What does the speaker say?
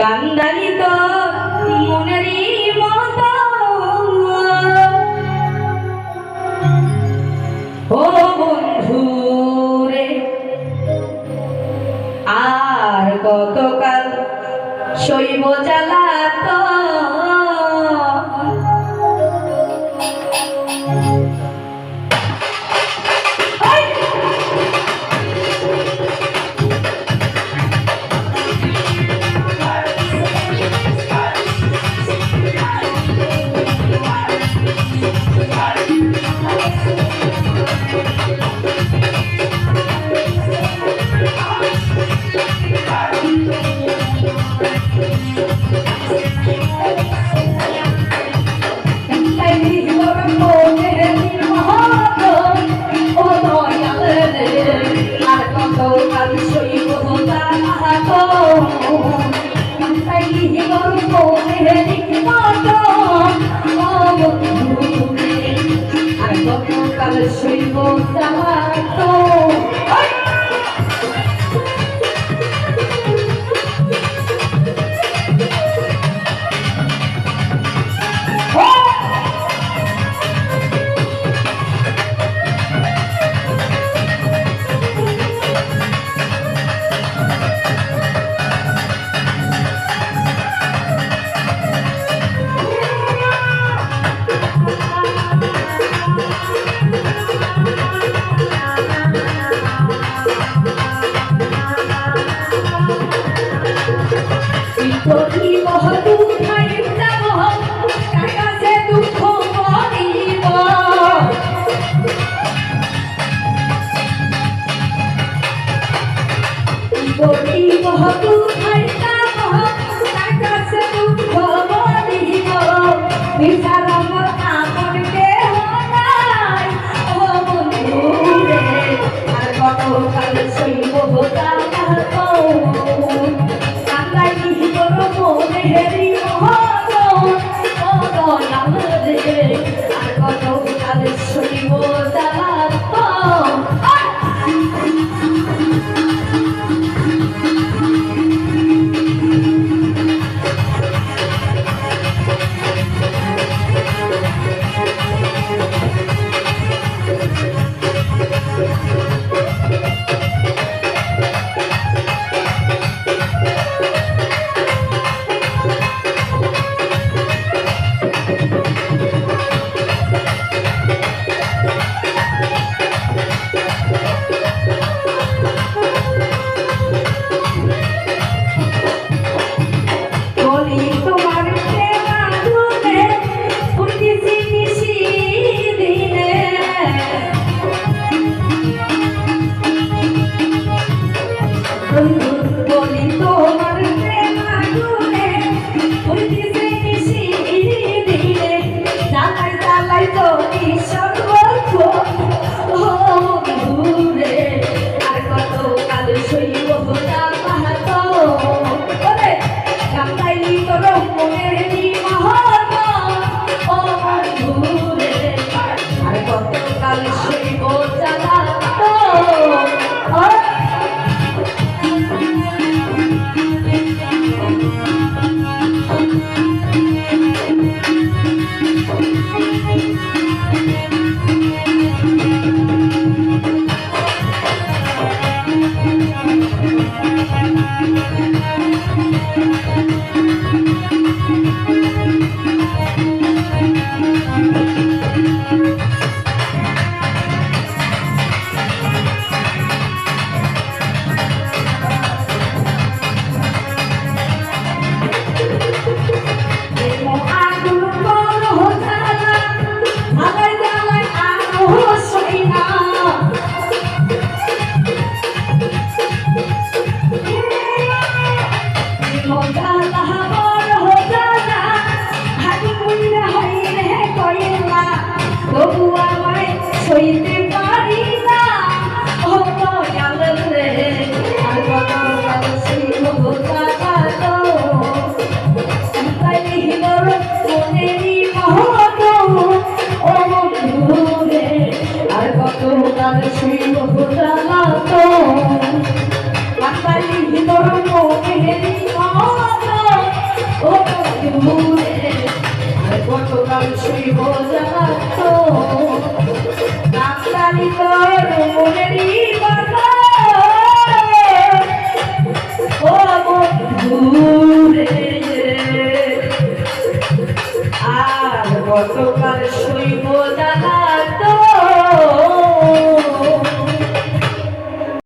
কান্দালি তো মনেরই মত ও কতকাল শৈব জ্বালা Oh, I'm gonna do it. I'm gonna do it. I'm gonna do it. 我林东 মনে দিবা